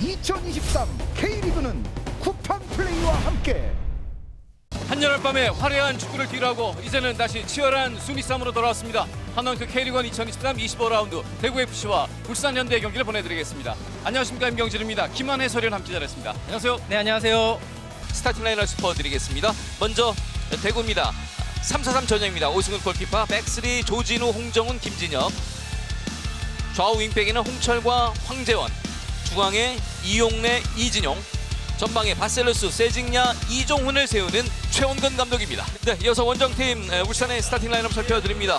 2023 K리그는 쿠팡 플레이와 함께 한여름 밤에 화려한 축구를 뒤로하고 이제는 다시 치열한 순위 싸움으로 돌아왔습니다. 한원크 K리그 2023 25라운드 대구FC와 울산 현대 경기를 보내드리겠습니다. 안녕하십니까 임경진입니다. 김한 해설위원 함께 잘했습니다. 안녕하세요. 네 안녕하세요. 스타팅 라인을 짚어드리겠습니다. 먼저 대구입니다. 3-4-3 전형입니다. 오승훈 골키퍼, 백스리 조진우, 홍정훈, 김진혁. 좌우 윙백에는 홍철과 황재원, 중앙에 이용래, 이진용, 전방에 바셀루스, 세징야, 이종훈을 세우는 최원근 감독입니다. 네, 이어서 원정팀 에, 울산의 스타팅 라인업 살펴드립니다.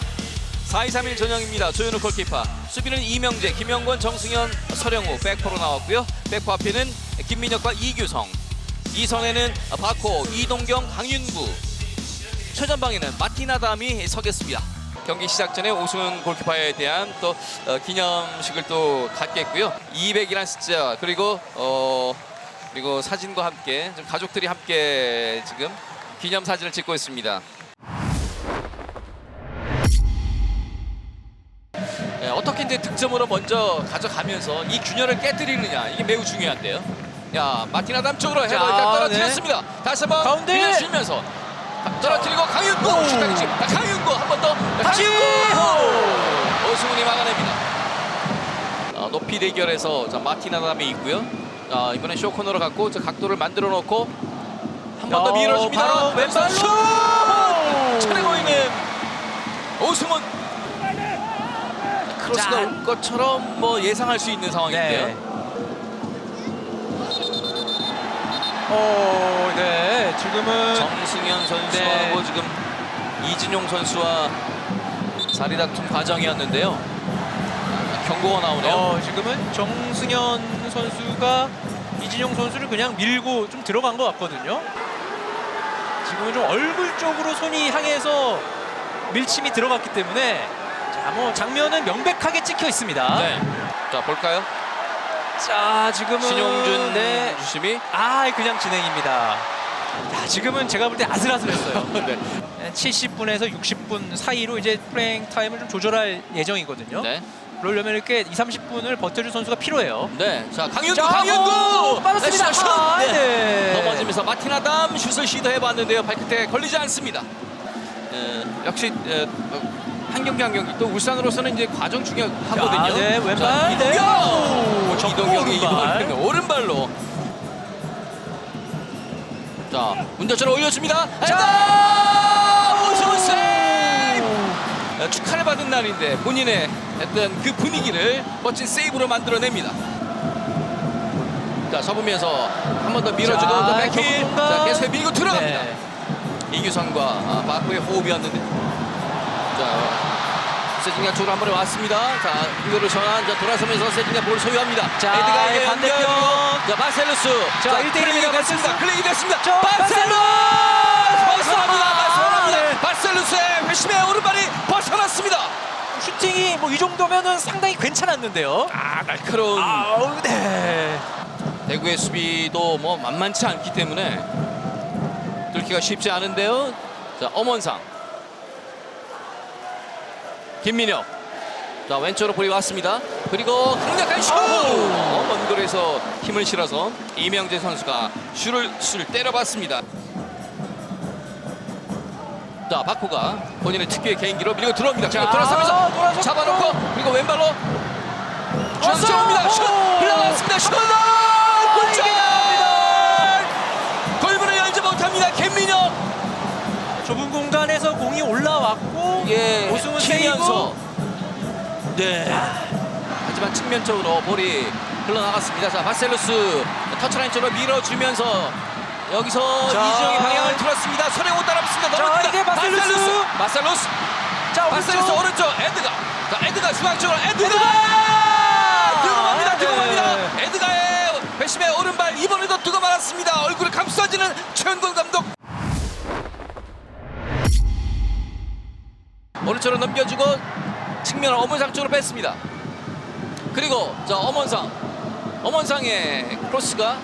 4-2-3-1 전형입니다. 조현우 골키퍼, 수비는 이명재, 김영권, 정승현, 서령우 백포로 나왔고요. 백포 앞에는 김민혁과 이규성, 이선에는 바코, 이동경, 강윤구, 최전방에는 마티나담이 서겠습니다. 경기 시작 전에 오승훈 골키퍼에 대한 또 어, 기념식을 또 갖겠고요. 200이란 숫자 그리고 어 그리고 사진과 함께 좀 가족들이 함께 지금 기념 사진을 찍고 있습니다. 네, 어떻게 이제 득점으로 먼저 가져가면서 이 균열을 깨뜨리느냐 이게 매우 중요한데요. 야 마티나 담 쪽으로 해볼 때 자, 떨어뜨렸습니다. 다시 한번 가운데! 균열 실면서 떨어뜨리고 강윤구 슈팅이지 강윤구 한 번 더! 강윤구 오승훈이 막아냅니다. 어, 높이 대결에서 자, 마티나담이 있고요. 자, 이번엔 쇼코너로 갖고 저 각도를 만들어 놓고 한 번더 야, 밀어줍니다. 왼발로! 슛! 차례고 있는 오승훈 크로스가 자. 올 것처럼 뭐 예상할 수 있는 상황인데요. 네. 어, 네. 지금은 정승현 선수하고 네. 지금 이진용 선수와 자리 다툼 과정이었는데요. 경고가 나오네요. 어, 지금은 정승현 선수가 이진용 선수를 그냥 밀고 좀 들어간 것 같거든요. 지금은 좀 얼굴 쪽으로 손이 향해서 밀침이 들어갔기 때문에 자, 뭐 장면은 명백하게 찍혀 있습니다. 네. 자 볼까요? 자, 지금은 신용준 네. 주심이 아, 그냥 진행입니다. 자, 지금은 제가 볼 때 아슬아슬했어요. 네. 70분에서 60분 사이로 이제 플레잉 타임을 좀 조절할 예정이거든요. 네. 그러려면 이렇게 2, 30분을 버텨줄 선수가 필요해요. 네. 자 강윤구 자, 강윤구 어, 빠졌습니다. 슛! 아, 네. 네. 넘어지면서 마티나담 슛을 시도해봤는데요. 발끝에 걸리지 않습니다. 에, 역시 에, 어, 한 경기 한 경기 또 울산으로서는 이제 과정 중요하거든요. 자, 네, 왼발. 자, 네. 오, 적고 이동경이 오른발. 이번에는 오른발로 자 운전처럼 올려줍니다. 자 오승훈 세이브 어, 축하를 받은 날인데 본인의 어떤 그 분위기를 멋진 세이브로 만들어냅니다. 자 접으면서 한 번 더 밀어주고 자, 또 백힐. 자 계속 밀고 들어갑니다. 네. 이규성과 아, 바쿠의 호흡이었는데 자 세징야 쪽으로 한 번에 왔습니다. 자 이거를 전환 자 돌아서면서 세징야 볼 소유합니다. 자, 에드가에게 반대편. 자 마셀루스 자, 일입니다. 클레이가 됐습니다. 클레이 됐습니다. 저, 바셀루스 벗어납니다. 아, 벗어납니다. 네. 바셀루스의 회심의 오른발이 벗어났습니다. 슈팅이 뭐 이 정도면은 상당히 괜찮았는데요. 아 날카로운 아우, 네. 대구의 수비도 뭐 만만치 않기 때문에 뚫기가 쉽지 않은데요. 자 엄원상, 김민혁, 자 왼쪽으로 볼이 왔습니다. 그리고 강력한 슛! 어, 먼 거리에서 힘을 실어서 이명재 선수가 슛을 슛을 때려봤습니다. 자 바코가 본인의 특유의 개인기로 밀고 들어옵니다. 자, 돌아서면서 돌아섰고. 잡아놓고 그리고 왼발로 왔어요! 주영입니다. 슛 흘러갔습니다. 슛 세이브. 네. 하지만 측면적으로 볼이 흘러나갔습니다. 자 바셀루스 터치라인 쪽으로 밀어주면서 여기서 자. 이지영이 방향을 틀었습니다. 선행호 따라붙습니다. 자, 넘어집니다. 이게 바셀루스. 바셀루스 자, 바셀루스 오른쪽. 오른쪽 에드가 자 에드가 중앙 쪽으로 에드가 에드가! 들어갑니다. 네. 들어갑니다. 에드가의 배심의 오른발 이번에도 뜨고 말았습니다. 얼굴을 감싸지는 최은곤 감독. 오른쪽으로 넘겨주고 측면을 엄원상 쪽으로 뺐습니다. 그리고 자 엄원상 엄원상의 크로스가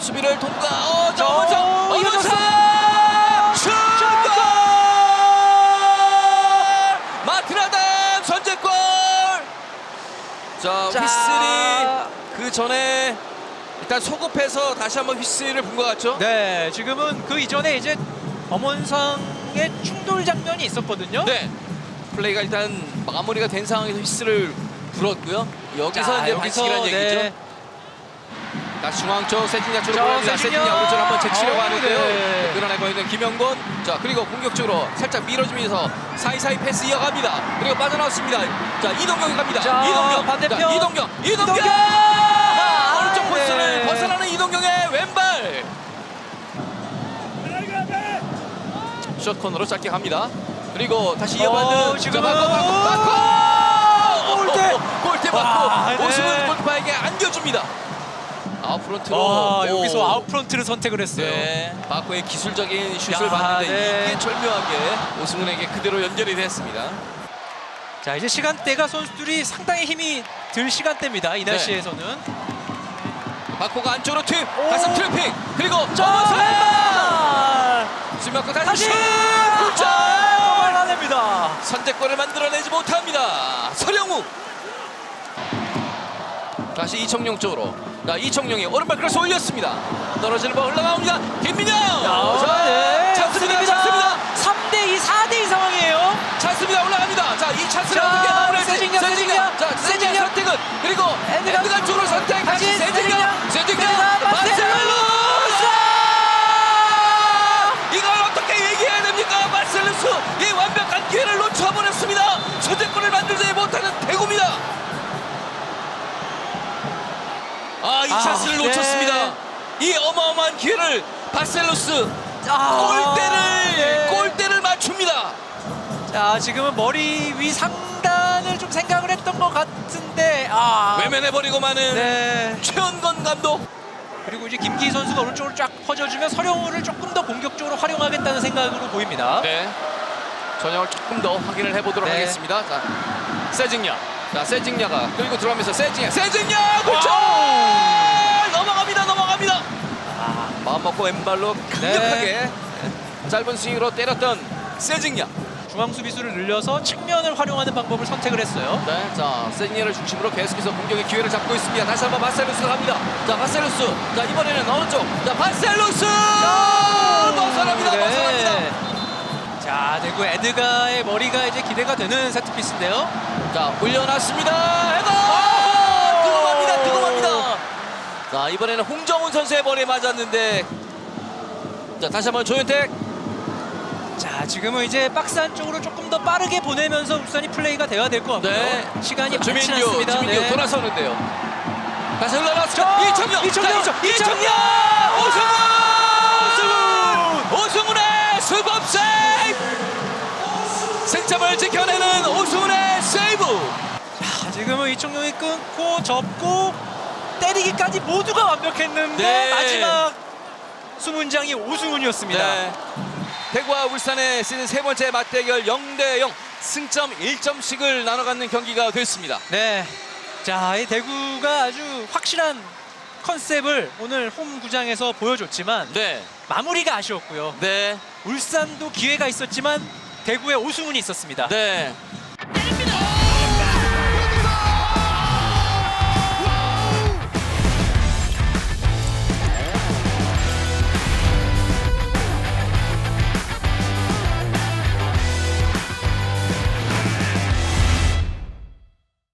수비를 통과. 어, 자 어, 엄원상 이어졌어. 엄원상 슛! 골! 마트라담 선제골. 자, 자. 휘슬이 그그 전에 일단 소급해서 다시 한번 휘스를 분것 같죠? 네, 지금은 그 이전에 이제 엄원상 의 충돌 장면이 있었거든요. 네. 플레이가 일단 마무리가 된 상황에서 휘스를 불었고요. 여기서 자, 이제 여기서, 반칙이라는 얘기죠. 네. 다시 중앙 쪽 세징야 쪽으로 자, 보냅니다. 세징야 오른쪽 한번 제치려고 아우, 하는데요. 네. 끌어내고 있는 김영곤. 자 그리고 공격적으로 살짝 밀어주면서 사이사이 패스 이어갑니다. 그리고 빠져나왔습니다. 자 이동경이 갑니다. 자, 이동경. 반대편. 자, 이동경. 이동경. 이동경! 아, 오른쪽 포스를 네. 벗어나는 이동경의 왼발. 숏코너로 짧게 갑니다. 그리고 다시 이어받는 어, 지금은- 자, 맞고 맞고 맞고 골대! 골대 와, 맞고 네. 오승훈 골키퍼에게 안겨줍니다. 아웃프런트로 아, 오. 여기서 아웃프런트를 선택을 했어요. 네, 바코의 기술적인 슛을 야, 봤는데 네. 이게 절묘하게 오승훈에게 그대로 연결이 됐습니다. 자, 이제 시간대가 선수들이 상당히 힘이 들 시간대입니다. 이 네. 날씨에서는. 바코가 안쪽으로 오. 가슴 트래핑, 그리고 자, 넘어서 왼발! 수명고 다시! 슛! 아, 골점! 막아냅니다. 선제골을 만들어내지 못합니다. 서령우. 다시 이청용 쪽으로. 자, 이청용이 오른발 크로스 올렸습니다. 떨어지는 볼 흘러나옵니다. 김민영. 자, 네. 찬스입니다. 찬스입니다. 3대2, 4대2 상황이에요. 찬스입니다. 올라갑니다. 자, 이 찬스를 자, 어떻게 마무리할지. 세징야, 세징야. 자, 세징야. 선택은 그리고 에드가 아, 이 아, 찬스를 네. 놓쳤습니다. 이 어마어마한 기회를 바셀로스 아, 골대를 네. 골대를 맞춥니다. 자, 지금은 머리 위 상단을 좀 생각을 했던 것 같은데, 아. 외면해 버리고 마는 네. 최원건 감독. 그리고 이제 김기 선수가 오른쪽으로 쫙 퍼져주면 서령우를 조금 더 공격적으로 활용하겠다는 생각으로 보입니다. 네. 전형을 조금 더 확인을 해보도록 네. 하겠습니다. 자, 세징야. 자, 세징야가 그리고 들어가면서 세징야. 세징야! 그렇죠! 넘어갑니다. 넘어갑니다. 아, 마음 먹고 왼발로 강력하게 짧은 스윙으로 때렸던 세징야. 중앙 수비수를 늘려서 측면을 활용하는 방법을 선택을 했어요. 네, 자 세징야를 중심으로 계속해서 공격의 기회를 잡고 있습니다. 다시 한번 바셀루스가 갑니다. 자 바셀루스. 자 이번에는 어느 쪽? 자 바셀루스 자, 대구 에드가의 머리가 이제 기대가 되는 세트피스인데요. 자 올려놨습니다. 헤더 뜨거합니다. 뜨거합니다. 자 이번에는 홍정훈 선수의 머리에 맞았는데 자 다시 한번 조현택. 자, 지금은 이제 박스 안쪽으로 조금 더 빠르게 보내면서 울산이 플레이가 돼야 될 것 같고요. 네. 시간이 많지 주민규, 않습니다. 주민규 네. 돌아서는데요. 다시. 자, 이청용, 이청용, 이청- 이청용! 이청용, 오승훈, 승점을 지켜내는 오승훈의 세이브. 자, 지금은 이청용이 끊고 접고 때리기까지 모두가 완벽했는데 네. 마지막 수문장이 오승훈이었습니다. 네. 대구와 울산의 시즌 세 번째 맞대결 0대 0 승점 1점씩을 나눠 갖는 경기가 됐습니다. 네. 자, 이 대구가 아주 확실한 컨셉을 오늘 홈 구장에서 보여줬지만 네, 마무리가 아쉬웠고요. 네, 울산도 기회가 있었지만 대구에 오승훈이 있었습니다. 네.